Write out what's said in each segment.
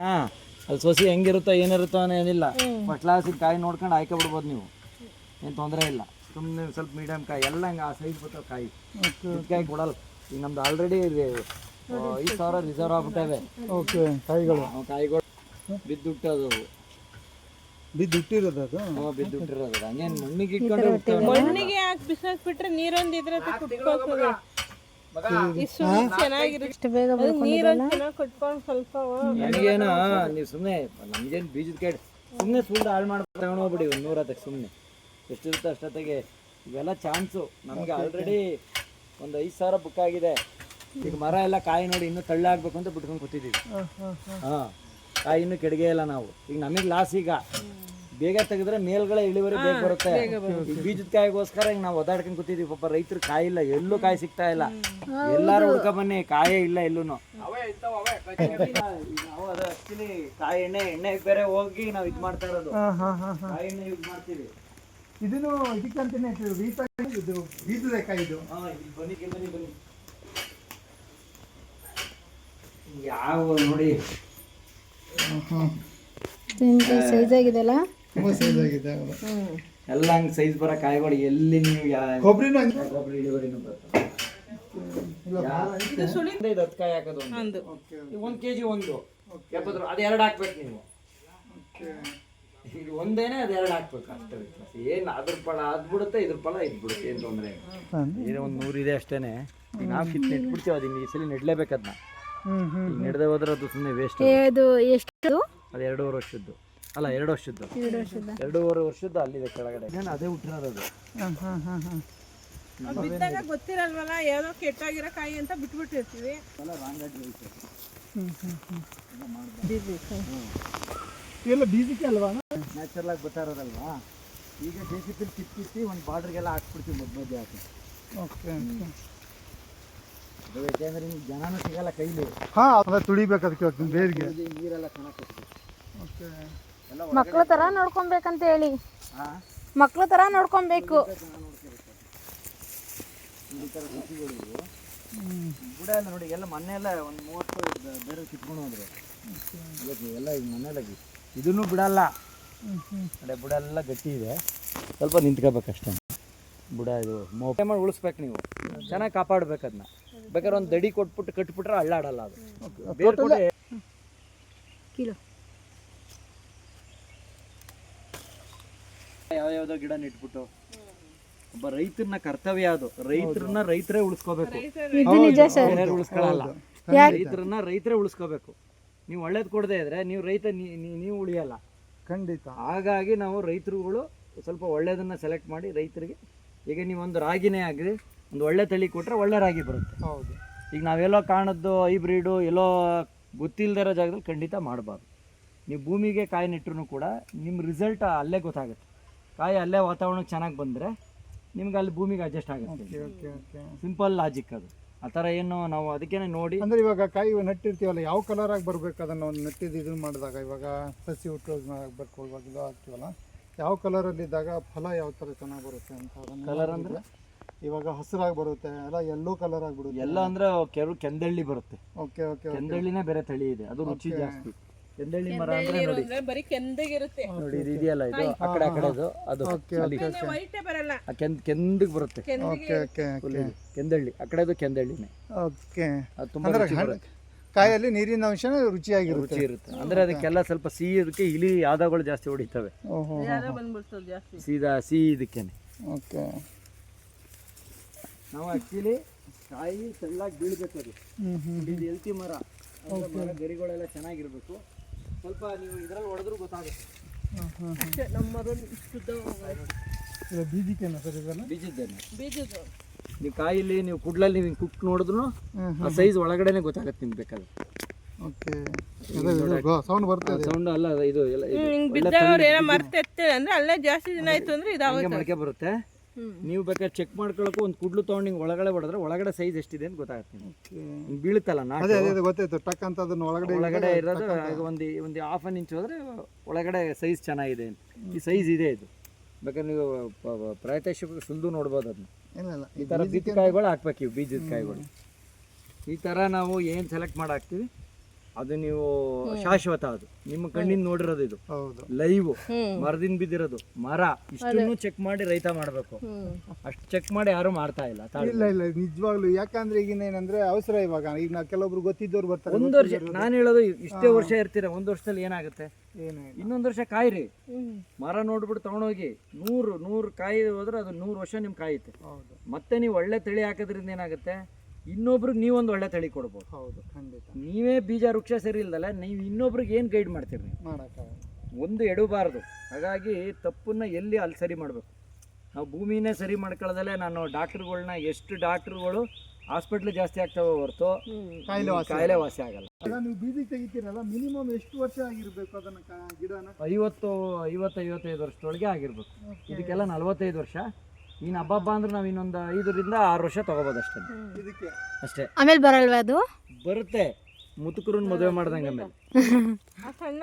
ಹಾ ಅಲ್ಲಿ ಸೊಸಿ ಹೆಂಗಿರುತ್ತೋ ಏನಿರುತ್ತೋ ಅನ್ನೋ ಏನಿಲ್ಲ. ಫಸ್ಟ್ ಕ್ಲಾಸಿಗೆ ಕಾಯಿ ನೋಡ್ಕೊಂಡು ಆಯ್ಕೆ ಬಿಡ್ಬೋದು ನೀವು. ಏನು ತೊಂದರೆ ಇಲ್ಲ. ಸುಮ್ಮನೆ ಸ್ವಲ್ಪ ಮೀಡಿಯಮ್ ಕಾಯಿ ಎಲ್ಲ ಹಂಗೆ ಆ ಸೈಜ್ ಬರ್ತಾವೆ ಕಾಯಿ. ಚಿಕ್ಕ ಕಾಯಿ ಕೊಡಲ್ಲ. ಈಗ ನಮ್ದು ಆಲ್ರೆಡಿ ಐದು ಸಾವಿರ ರಿಸರ್ವ್ ಆಗ್ಬಿಟ್ಟಾವೆ. ಓಕೆ ಕಾಯಿಗಳು. ಕಾಯಿಗಳು. ಬಿದ್ದುಟ್ಟದು ಬಿದ್ದಿಟ್ಟಿರೋದು ಅದು? ಬಿದ್ದುಟ್ಟಿರೋದು. ಹಂಗೇನು ಮಣ್ಣಿಗೆ ಇಟ್ಕೊಂಡ್ರೆ. ಮಣ್ಣಿಗೆ ಹಾಕಿ ಬಿಸಾಕ್ ಬಿಟ್ರೆ ನೀರೊಂದು ಇದ್ರೆ ಕುಟ್ಕೋತದೆ ನನಗೇನು ನೀವು ಸುಮ್ಮನೆ ನಮ್ಗೇನು ಬೀಜದ ಕಡೆ. ಸುಮ್ಮನೆ ಸುಳ್ಳು ಹಾಳು ಮಾಡ್ಬಿಟ್ಟು ತಗೊಂಡೋಗ್ಬಿಡಿ ಒಂದು ನೂರ ಹತ್ತಕ್ಕೆ ಸುಮ್ಮನೆ ಎಷ್ಟಿರುತ್ತೆ ಅಷ್ಟೊತ್ತಿಗೆ. ಇವೆಲ್ಲ ಚಾನ್ಸು. ನಮಗೆ ಆಲ್ರೆಡಿ ಒಂದು ಐದು ಸಾವಿರ ಬುಕ್ ಆಗಿದೆ. ಈಗ ಮರ ಎಲ್ಲ ಕಾಯಿ ನೋಡಿ ಇನ್ನೂ ತಳ್ಳಾಗಬೇಕು ಅಂತ ಬಿಟ್ಕೊಂಡು ಕೂತಿದ್ದೀವಿ ಹಾಂ ಕಾಯಿ ಇನ್ನೂ ಕೆಡಗೆ ಇಲ್ಲ ನಾವು. ಈಗ ನಮಗೆ ಲಾಸ್ ಈಗ. ಬೇಗ ತೆಗೆದ್ರೆ ಮೇಲ್ಗಡೆ ಇಳುವರಿ ಬೇಗ ಬರುತ್ತೆ. ಬೀಜದ ಕಾಯಿಗೋಸ್ಕರ ಹಿಂಗ್ ನಾವು ಒದಾಡ್ಕೊಂಡ್ ಕೂತಿದ್ವಿ. ಪಾಪ ರೈತರು ಕಾಯಿ ಇಲ್ಲ ಎಲ್ಲೂ ಕಾಯಿ ಸಿಗ್ತಾ ಇಲ್ಲ. ಎಲ್ಲಾರು ಹುಡ್ಕ ಬನ್ನಿ ಕಾಯೇ ಇಲ್ಲ ಎಲ್ಲೂನು. ಕಾಯಿ ಎಣ್ಣೆ ಎಣ್ಣೆ ಬೇರೆ ಹೋಗಿ ನಾವ್ ಇದ್ ಮಾಡ್ತಾ ಇರೋದು. ಹಾಂ ಹಾಂ ಹಾಂ ಹಾಂ. ಕಾಯಿ ಎಣ್ಣೆ ಯೂಸ್ ಮಾಡ್ತೀವಿ. ಇದನ್ನು ಇದಕ್ಕಂತಾನೆ ಇದು ಬೀಜದ ಕಾಯಿ ಇದು. ಬನ್ನಿ ಬನ್ನಿ ಬನ್ನಿ. ಯಾವ ನೋಡಿ ಸೈಜ್ ಆಗಿದೆಲ್ಲ ತುಂಬ ಸೈಜ್ ಆಗಿದೆ ಹೌದು. ಎಲ್ಲ ಹಂಗ್ ಸೈಜ್ ಬರೋ ಕಾಯಿಗಳು ಎಲ್ಲಿ ನೀವು ಯಾ ಕೊಬ್ಬರಿನೂ ಹಂಗೆ? ಗೊಬ್ಬರ ಇಳುವರಿನೂ ಬರ್ತದೆ ಇದು ಹತ್ತು ಕಾಯಿ ಹಾಕೋದು ಒಂದು. ಒಂದು. ಈಗ ಒಂದು ಕೆ ಜಿ ಒಂದು ಎಪ್ಪತ್ತು ರೂಪಾಯಿ ಅದು ಎರಡು ಹಾಕ್ಬೇಕು ನೀವು. ಈಗ ಒಂದೇನೆ ಅದು ಎರಡು ಹಾಕ್ಬೇಕು ಅಷ್ಟೇ ವ್ಯತ್ಯಾಸ. ಏನು ಅದ್ರ ಫಲ ಅದು ಬಿಡುತ್ತೆ ಇದ್ರ ಫಲ ಇದು ಬಿಡುತ್ತೆ ಏನು ತೊಂದರೆ ಏನೋ ಒಂದು ನೂರು ಇದೆ ಅಷ್ಟೇನೆ. ಈಗ ನಾವು ಕಿತ್ತು ನೆಟ್ಬಿಡ್ತೀವಿ ಅದನ್ನ ಈ ಸಲ ನೆಡ್ಲೇಬೇಕು ಅದನ್ನ ಹ್ಞೂ ಹ್ಞೂ ಈಗ ನೆಡದೆ ಹೋದ್ರೆ ಅದು ಸುಮ್ಮನೆ ವೇಸ್ಟ್ ಇದು ಎಷ್ಟು ಅದು ಎರಡೂವರೆ ವರ್ಷದ್ದು. ಅಲ್ಲ ಎರಡು ವರ್ಷದ್ದು. ಎರಡು ವರ್ಷದ ಎರಡೂವರೆ ವರ್ಷದ್ದು ಅಲ್ಲಿದೆ ಕೆಳಗಡೆ. ಏನು ಅದೇ ಹುಟ್ಟಿರೋದು ಹಾಂ ಹಾಂ ಹಾಂ ಹಾಂ. ಬಿದ್ದಾಗ ಗೊತ್ತಿರಲ್ವಲ್ಲ ಯಾವುದೋ ಕೆಟ್ಟಾಗಿರೋ ಕಾಯಿ ಅಂತ ಬಿಟ್ಬಿಟ್ಟಿರ್ತೀವಿ. ಎಲ್ಲ ಬೀಜಕ್ಕೆ ಅಲ್ವಾ? ನ್ಯಾಚುರಲ್ ಆಗಿ ಬರ್ತಾ ಇರೋದಲ್ವಾ? ಈಗ ಜೆ ಸಿ ಪಿ ಕಿತ್ತು ಕಿತ್ತಿ ಒಂದು ಬಾರ್ಡ್ರಿಗೆಲ್ಲ ಹಾಕ್ಬಿಡ್ತೀವಿ ಮಧ್ಯ ಮಧ್ಯೆ ಹಾಕಿ. ಓಕೆ ಅದು ಯಾಕೆಂದ್ರೆ ನಿಮ್ಗೆ ಜನನೂ ಸಿಗಲ್ಲ ಕೈಲಿ. ಹಾಂ ಅದ ತುಳಿಬೇಕು ಅದಕ್ಕೆ ಬೇರಿಗೆ. ನೀರೆಲ್ಲ ಚೆನ್ನಾಗಿ ಓಕೆ. ಮಕ್ಳು ತರ ನೋಡ್ಕೊಬೇಕಂತ ಹೇಳಿ. ಮಕ್ಳ ತರ ನೋಡ್ಕೊಬೇಕು. ಬುಡ ಎಲ್ಲ ನೋಡಿ ಎಲ್ಲ ಮೊನ್ನೆ ಎಲ್ಲ ಒಂದು ಮೂವತ್ತು ಬೇರೆ ಕಿತ್ಕೊಂಡು ಹೋದ್ರು. ಎಲ್ಲ ಈಗ ಮನೇಲಾಗಿ ಇದನ್ನು ಬಿಡಲ್ಲ. ಅದೇ ಬುಡ ಎಲ್ಲ ಗಟ್ಟಿ ಇದೆ. ಸ್ವಲ್ಪ ನಿಂತ್ಕೋಬೇಕಷ್ಟೇ. ಬುಡ ಇದು ಮೋಪೆ ಮಾಡಿ ಉಳಿಸ್ಬೇಕು ನೀವು. ಚೆನ್ನಾಗಿ ಕಾಪಾಡ್ಬೇಕು ಅದನ್ನ ಬೇಕಾದ್ರೆ ಒಂದು ದಡಿ ಕೊಟ್ಬಿಟ್ಟು ಕಟ್ಬಿಟ್ರೆ ಅಳ್ಳಾಡಲ್ಲ ಅದು. ಬೇರೆ ಕೊಡಿ ಕಿಲೋ ಯಾವ ಯಾವ್ದೋ ಗಿಡ ನೆಟ್ಬಿಟ್ಟು. ಒಬ್ಬ ರೈತರನ್ನ ಕರ್ತವ್ಯ ಅದು. ರೈತರನ್ನ ರೈತರೇ ಉಳಿಸ್ಕೋಬೇಕು. ಇದು ನಿಜ ಸರ್. ಬೇರೆ ಉಳಿಸ್ಕೊಳ್ಳಲ್ಲ ರೈತರನ್ನ ರೈತರೇ ಉಳಿಸ್ಕೋಬೇಕು. ನೀವು ಒಳ್ಳೇದ್ ಕೊಡದೆ ಇದ್ರೆ ನೀವು ರೈತ ನೀವು ಉಳಿಯಲ್ಲ. ಖಂಡಿತ. ಹಾಗಾಗಿ ನಾವು ರೈತರುಗಳು ಸ್ವಲ್ಪ ಒಳ್ಳೇದನ್ನ ಸೆಲೆಕ್ಟ್ ಮಾಡಿ ರೈತರಿಗೆ ಈಗ ನೀವು ಒಂದು ರಾಗಿನೇ ಆಗಲಿ ಒಂದು ಒಳ್ಳೆ ತಳಿ ಕೊಟ್ಟರೆ ಒಳ್ಳೆ ರಾಗಿ ಬರುತ್ತೆ. ಹೌದು. ಈಗ ನಾವೆಲ್ಲೋ ಕಾಣದ್ದು ಹೈಬ್ರಿಡು ಎಲ್ಲೋ ಗೊತ್ತಿಲ್ಲದೆ ಇರೋ ಜಾಗದಲ್ಲಿ ಖಂಡಿತ ಮಾಡಬಾರ್ದು. ನೀವು ಭೂಮಿಗೆ ಕಾಯಿ ನೆಟ್ಟರು ಕೂಡ ನಿಮ್ಮ ರಿಸಲ್ಟ್ ಅಲ್ಲೇ ಗೊತ್ತಾಗುತ್ತೆ. ಕಾಯಿ ಅಲ್ಲೇ ವಾತಾವರಣಕ್ಕೆ ಚೆನ್ನಾಗಿ ಬಂದರೆ ನಿಮ್ಗೆ ಅಲ್ಲಿ ಭೂಮಿಗೆ ಅಡ್ಜಸ್ಟ್ ಆಗುತ್ತೆ. ಓಕೆ ಓಕೆ ಸಿಂಪಲ್ ಲಾಜಿಕ್ ಅದು. ಆ ಥರ ಏನು ನಾವು ಅದಕ್ಕೇನೆ ನೋಡಿ ಅಂದ್ರೆ ಇವಾಗ ಕಾಯಿ ನೆಟ್ಟಿರ್ತೀವಲ್ಲ ಯಾವ ಕಲರ್ ಆಗಿ ಬರ್ಬೇಕು ಅದನ್ನ ಒಂದು ನೆಟ್ಟಿದ್ದು ಇದನ್ನು ಮಾಡಿದಾಗ? ಇವಾಗ ಸಸಿ ಹುಟ್ಟೋದು ಬರ್ಬೇಕು ಇವಾಗ ಇದು ಹಾಕ್ತೀವಲ್ಲ? ಯಾವ ಕಲರಲ್ಲಿ ಇದ್ದಾಗ ಫಲ ಯಾವ ಥರ ಚೆನ್ನಾಗಿ ಬರುತ್ತೆ ಅಂತ ಕಲರ್ ಅಂದರೆ? ಇವಾಗ ಹಸಿರಾಗಿ ಬರುತ್ತೆ ಎಲ್ಲ ಎಲ್ಲೋ ಕಲರ್ ಆಗಿಬಿಡುತ್ತೆ ಎಲ್ಲ ಅಂದ್ರೆ ಕೆರು ಕೆಂದಳ್ಳಿ ಬರುತ್ತೆ. ಓಕೆ ಓಕೆ ಕೆಂದಳ್ಳಿನೇ ಬೇರೆ ತಳಿ ಇದೆ. ಅದು ರುಚಿ ಜಾಸ್ತಿ. ಕೆಂದಳ್ಳಿ ಮರ ಅಂದ್ರೆ ನೋಡಿ. ಬರೀ ಕೆಂದಗಿರುತ್ತೆ. ನೋಡಿ ಇದು ಇದೆಯಲ್ಲ ಇದು? ಆ ಕಡೆ ಆ ಕಡೆದು ಅದು ಅಲ್ಲಿ. ವೈಟೇ ಬರಲ್ಲ. ಆ ಕೆಂದ್ ಕೆಂದಗೆ ಬರುತ್ತೆ. ಓಕೆ ಓಕೆ ಓಕೆ ಇದು. ಕೆಂದಳ್ಳಿ. ಆ ಕಡೆದು ಕೆಂದಳ್ಳಿನೇ. ಓಕೆ ಅದು ತುಂಬಾ ಅಂದ್ರೆ ರುಚಿ ಬರುತ್ತೆ. ಕಾಯಲ್ಲಿ ನೀರಿನ ಅಂಶ ರುಚಿಯಾಗಿರುತ್ತೆ. ರುಚಿ ಇರುತ್ತೆ. ಅಂದ್ರೆ ಅದಕ್ಕೆಲ್ಲ ಸ್ವಲ್ಪ ಸಿಹಿ ಇದಕ್ಕೆ ಇಲಿ ಯಾದಗಳು ಜಾಸ್ತಿ ಹೊಡಿತವೆ. ಸೀದಾ ಸಿಹಿ ಇದಕ್ಕೇನೆ ಓಕೆ ನಾವು ಆಕ್ಚುಲಿ ಕಾಯಿ ಚೆನ್ನಾಗಿ ಬೀಳ್ಬೇಕು ಅದು. ಇದು ಎಲ್ತಿ ಮರ ಗರಿಗಳೆಲ್ಲ ಚೆನ್ನಾಗಿರ್ಬೇಕು. ಸ್ವಲ್ಪ ನೀವು ಇದ್ರಲ್ಲಿ ಹೊಡೆದ್ರು ಗೊತ್ತಾಗುತ್ತೆ. ಅಷ್ಟೇ ನಮ್ಮ ಶುದ್ಧ ಇದು ಬೀದಿಕೆನ ಸರ್ ಇದನ್ನು ಬೀಜದ್ದೇನೆ? ಬೀಜದ್ದು. ನೀವು ಕಾಯಿಲಿ ನೀವು ಕುಡ್ಲಲ್ಲಿ ನೀವು ಕುಕ್ ನೋಡಿದ್ರು ಆ ಸೈಜ್ ಒಳಗಡೆನೆ ಗೊತ್ತಾಗುತ್ತೆ ನಿಮ್ಗೆ ಬೇಕಾದ್ರೆ. ಓಕೆ. ಸೌಂಡ್ ಬರುತ್ತೆ ಸೌಂಡ್ ಅಲ್ಲ ಇದು ಎಲ್ಲ ಹಿಂಗೆ ಹಿಂಗ್ ಬಿದ್ದವ್ರು ಏನೋ ಮರ್ತೆತ್ತೆ ಅಂದ್ರೆ ಅಲ್ಲೇ ಜಾಸ್ತಿ ದಿನ ಆಯ್ತು ಅಂದ್ರೆ ಇದು ಇದಾಗುತ್ತೆ ಮೊಳಕೆ ಬರುತ್ತೆ. ನೀವು ಬೇಕಾದ್ರೆ ಚೆಕ್ ಮಾಡ್ಕೊಳಕ್ಕೂ ಒಂದು ಕುಡ್ಲು ತೊಗೊಂಡು ಹಿಂಗೆ ಒಳಗಡೆ ಹೊಡೆದ್ರೆ ಒಳಗಡೆ ಸೈಜ್ ಎಷ್ಟಿದೆ ಅಂತ ಗೊತ್ತಾಗುತ್ತೆ ನಿಮ್ಗೆ. ಬೀಳುತ್ತಲ್ಲ ಅದೇ ಗೊತ್ತಾಯ್ತು. ಟಕ್ ಅಂತ ಅದನ್ನ ಒಳಗಡೆ ಒಳಗಡೆ ಇರೋದು ಒಂದು ಒಂದು ಹಾಫ್ ಅನ್ ಇಂಚ್ ಹೋದ್ರೆ ಒಳಗಡೆ ಸೈಜ್ ಚೆನ್ನಾಗಿದೆ. ಈ ಸೈಜ್ ಇದೆ ಇದು. ಬೇಕಾದ್ರೆ ನೀವು ಪ್ರಯತ್ನ ಸುಲ್ದು ನೋಡ್ಬೋದು ಅದನ್ನ. ಇಲ್ಲ ಇಲ್ಲ. ಈ ಥರ ಬೀಜದ ಕಾಯಿಗಳು ಹಾಕ್ಬೇಕು ಇವು ಬೀಜದ ಕಾಯಿಗಳು. ಈ ಥರ ನಾವು ಏನು ಸೆಲೆಕ್ಟ್ ಮಾಡಿ ಹಾಕ್ತೀವಿ ಅದು ನೀವು ಶಾಶ್ವತ ಅದು. ನಿಮ್ಮ ಕಣ್ಣಿಂದ ನೋಡಿರೋದು ಇದು. ಹೌದು. ಲೈವ್. ಮರದಿಂದ ಬಿದ್ದಿರೋದು. ಮರ. ಇಷ್ಟನ್ನು ಚೆಕ್ ಮಾಡಿ ರೈತ ಮಾಡಬೇಕು. ಅಷ್ಟು ಚೆಕ್ ಮಾಡಿ ಯಾರು ಮಾಡ್ತಾ ಇಲ್ಲ. ತಾಳ್ಮೆ. ಇಲ್ಲ ಇಲ್ಲ ನಿಜವಾಗ್ಲು. ಯಾಕಂದ್ರೆ ಈಗಿನ ಏನಂದ್ರೆ ಅವಸರ ಇವಾಗ. ಈಗ ನಾ ಕೆಲವೊಬ್ರು ಗೊತ್ತಿದ್ದವ್ರು ಬರ್ತಾರೆ. ಒಂದು ವರ್ಷ ನಾನು ಹೇಳೋದು ಇಷ್ಟೇ ವರ್ಷ ಇರ್ತೀರ ಒಂದ್ ವರ್ಷದಲ್ಲಿ ಏನಾಗುತ್ತೆ? ಏನು ಇನ್ನೊಂದು ವರ್ಷ ಕಾಯಿರಿ. ಮರ ನೋಡ್ಬಿಟ್ಟು ತಗೊಂಡೋಗಿ ನೂರು ನೂರು ಕಾಯಿ ಹೋದ್ರೆ ಅದು ನೂರು ವರ್ಷ ನಿಮ್ ಕಾಯುತ್ತೆ. ಹೌದು. ಮತ್ತೆ ನೀವು ಒಳ್ಳೆ ತಳಿ ಹಾಕೋದ್ರಿಂದ ಏನಾಗುತ್ತೆ? ಇನ್ನೊಬ್ರಿಗೆ ನೀವೊಂದು ಒಳ್ಳೆ ತಳಿ ಕೊಡ್ಬೋದು. ಹೌದು ಖಂಡಿತ. ನೀವೇ ಬೀಜ ವೃಕ್ಷ ಸರಿ ಇಲ್ದಲ್ಲ ನೀವು ಇನ್ನೊಬ್ರಿಗೆ ಏನು ಗೈಡ್ ಮಾಡ್ತೀರಿ ನೀವು? ಮಾಡೋಕ್ಕಾಗಲ್ಲ. ಒಂದು ಎಡಬಾರ್ದು. ಹಾಗಾಗಿ ತಪ್ಪನ್ನ ಎಲ್ಲಿ ಅಲ್ಲಿ ಸರಿ ಮಾಡಬೇಕು? ನಾವು ಭೂಮಿನೇ ಸರಿ ಮಾಡ್ಕೊಳ್ಳೋದಲ್ಲೇ ನಾನು ಡಾಕ್ಟ್ರುಗಳನ್ನ ಎಷ್ಟು ಡಾಕ್ಟ್ರುಗಳು ಹಾಸ್ಪಿಟ್ಲ್ ಜಾಸ್ತಿ ಆಗ್ತಾವೆ ಹೊರತು ಕಾಯಿಲೆ ವಾಸಿ ಕಾಯಿಲೆ ವಾಸಿ ಆಗಲ್ಲ. ಈಗ ನೀವು ಬೀದಿ ತೆಗಿತೀರಲ್ಲ ಮಿನಿಮಮ್ ಎಷ್ಟು ವರ್ಷ ಆಗಿರ್ಬೇಕು ಅದನ್ನ ಕ- ಗಿಡನ? ಐವತ್ತು ಐವತ್ತು ಐವತ್ತೈದು ವರ್ಷದೊಳಗೆ ಆಗಿರ್ಬೇಕು ಇದಕ್ಕೆಲ್ಲ ನಲವತ್ತೈದು ವರ್ಷ. ಇನ್ನು ಹಬ್ಬ ಅಂದ್ರೆ ನಾವು ಇನ್ನೊಂದು ಐದರಿಂದ ಆರು ವರ್ಷ ತಗೋಬೋದು ಅಷ್ಟೇ. ಇದಕ್ಕೆ? ಅಷ್ಟೇ. ಆಮೇಲೆ ಬರಲ್ವಾ ಅದು? ಬರುತ್ತೆ. ಮುತುಕರನ್ನ ಮದುವೆ ಮಾಡ್ದಂಗೆ ಆಮೇಲೆ. ಆ ಸಣ್ಣ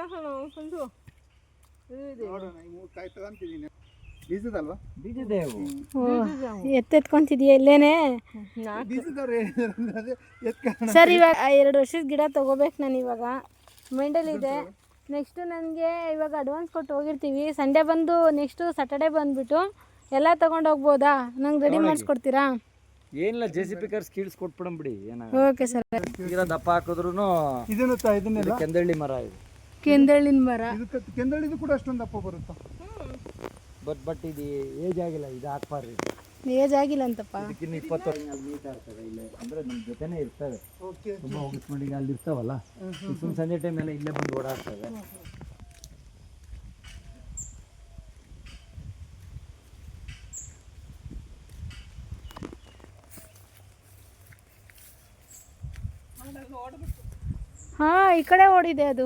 ಬೀಜದಲ್ವಾ? ಬೀಜದೆ ಎತ್ತೆತ್ಕೊಂತಿದ್ಯಾ ಇಲ್ಲೇನೆ? ಸರ್ ಇವಾಗ ಎರಡು ವರ್ಷದ ಗಿಡ ತಗೋಬೇಕು ನಾನು ಇವಾಗ. ಮೈಂಡಲ್ಲಿ ಇದೆ. ನೆಕ್ಸ್ಟು ನನಗೆ ಇವಾಗ ಅಡ್ವಾನ್ಸ್ ಕೊಟ್ಟು ಹೋಗಿರ್ತೀವಿ. ಸಂಡೇ ಬಂದು ನೆಕ್ಸ್ಟು ಸ್ಯಾಟರ್ಡೇ ಬಂದುಬಿಟ್ಟು ಎಲ್ಲ ತಗೊಂಡು ಹೋಗ್ಬೋದಾ? ನಂಗೆ ರೆಡಿ ಮಾಡಿಸ್ಕೊಡ್ತೀರಾ? ಏನಿಲ್ಲ ಜೆ ಸಿ ಪಿ ಕರ್ಸ್ ಕೀಳ್ಸ್ ಕೊಟ್ಬಿಡಂಬಿಡಿ ಏನ. Okay sir. ಈಗ ದಪ್ಪ ಹಾಕಿದ್ರು ಇದನ್ನು ತ ಇದನ್ನೆಲ್ಲ? ಕೆಂದಳ್ಳಿ ಮರ ಇದು. ಕೆಂದಳ್ಳಿನ ಮರ. ಇದಕ್ಕೆ ಕೆಂದಳಿದು ಕೂಡ ಅಷ್ಟೊಂದು ದಪ್ಪ ಬರುತ್ತಾ? ಬಟ್ ಬಟ್ ಇದು ಏಜ್ ಆಗಿಲ್ಲ ಇದು ಹಾಕ್ಬಾರ್ರಿ ಏಜ್ ಆಗಿಲ್ಲ ಅಂತಪ್ಪ. ಇದಕ್ಕಿನ್ನ ಇಪ್ಪತ್ತು ವರ್ಷ ಮೀಟ್ ಆಗ್ತದೆ ಇಲ್ಲೇ. ಅಂದ್ರೆ ನಮ್ಮ ಜೊತೆನೇ ಇರ್ತವೆ. ಓಕೆ. ತುಂಬ ಹೋಗಿಸ್ಕೊಂಡು ಈಗ ಅಲ್ಲಿ ಇರ್ತಾವಲ್ಲ? ಸುಮ್ ಸಂಜೆ ಟೈಮ್ ಎಲ್ಲ ಇಲ್ಲೇ ಬಂದು ಓಡಾಡ್ತವೆ. ಹಾ ಈ ಕಡೆ ಓಡಿದೆ ಅದು.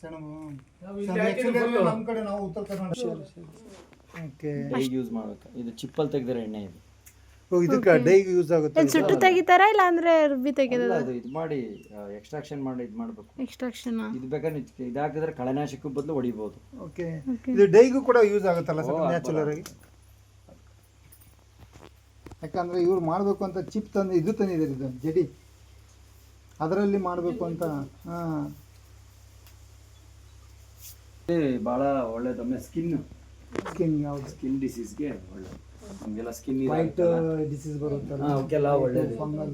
ಸೆಣಬು. ನಮ್ಮ ಕಡೆ ನಾವು ಉತ್ತರ ಓಕೆ ಡೈ ಯೂಸ್ ಮಾಡ್ಬೇಕು. ಇದು ಚಿಪ್ಪಲ್ ತೆಗ್ದಿರೋ ಎಣ್ಣೆ ಇದು. ಇದಕ್ಕೆ ಡೈಗೆ ಯೂಸ್ ಆಗುತ್ತೆ ಸುಟ್ಟು ತೆಗಿತಾರಾ ಇಲ್ಲ ಅಂದ್ರೆ ರುಬ್ಬಿ ತೆಗೆದ ಅದು ಇದು ಮಾಡಿ ಎಕ್ಸ್ಟ್ರಾಕ್ಷನ್ ಮಾಡಿ ಇದು ಮಾಡ್ಬೇಕು. ಎಕ್ಸ್ಟ್ರಾಕ್ಷನ್ ಇದು ಬೇಕಾದ್ರೆ ಇದು ಹಾಕಿದ್ರೆ ಕಳೆನಾಶಕ ಬದಲು ಹೊಡಿಬಹುದು ಓಕೆ ಇದು ಡೈಗೂ ಕೂಡ ಯೂಸ್ ಆಗುತ್ತಲ್ಲ ಸರ್ ನ್ಯಾಚುರಲ್ ಆಗಿ? ಯಾಕಂದ್ರೆ ಇವ್ರು ಮಾಡಬೇಕು ಅಂತ ಚಿಪ್ ತಂದು ಇದು ತಂದಿದ್ದಾರೆ ಇದು ಜಡಿ. ಅದರಲ್ಲಿ ಮಾಡಬೇಕು ಅಂತ ಹಾಂ. ಭಾಳ ಒಳ್ಳೇದು ಆಮೇಲೆ ಸ್ಕಿನ್ ಸ್ಕಿನ್ ಯಾವುದು? ಸ್ಕಿನ್ ಡಿಸೀಸ್ಗೆ ಒಳ್ಳೆ ನಮಗೆಲ್ಲ ಸ್ಕಿನ್ ವೈಟ್ ಡಿಸೀಸ್ ಬರುತ್ತಲ್ಲ. ಅವಕ್ಕೆಲ್ಲ ಫಂಗಲ್